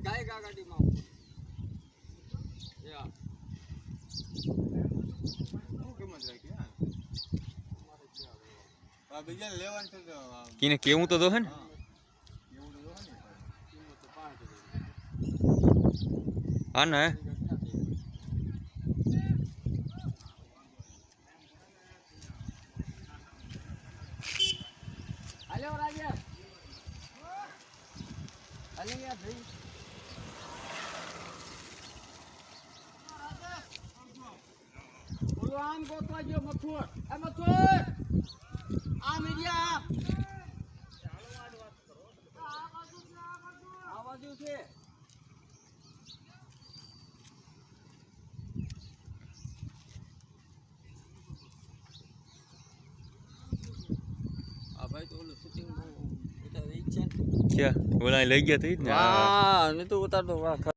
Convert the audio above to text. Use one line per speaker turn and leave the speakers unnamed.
ગાય ગા ગાડીમાં એ આ
શું કિંમત હા
અમારે ત્યાં આવે.
આ બીજા લેવાનું તો આ
કેવું તો દો હે ને?
હા. ને
કિંમત રાજા પાંચ
હા ને?
હાલ્યો રાજે. યાર જઈ આમ ગોતવા ગયો મથુર એ મથુર આમ ઇડિયા આ બાજુ છે આ ભાઈ તો ઓલું શૂટિંગ બહુ ઉતારે ઈ જ છે ને
ક્યાં ઓલા લઈ ગયા તો ઈ જ ને આ
વાહ નહીં તો ઉતારતો વાહ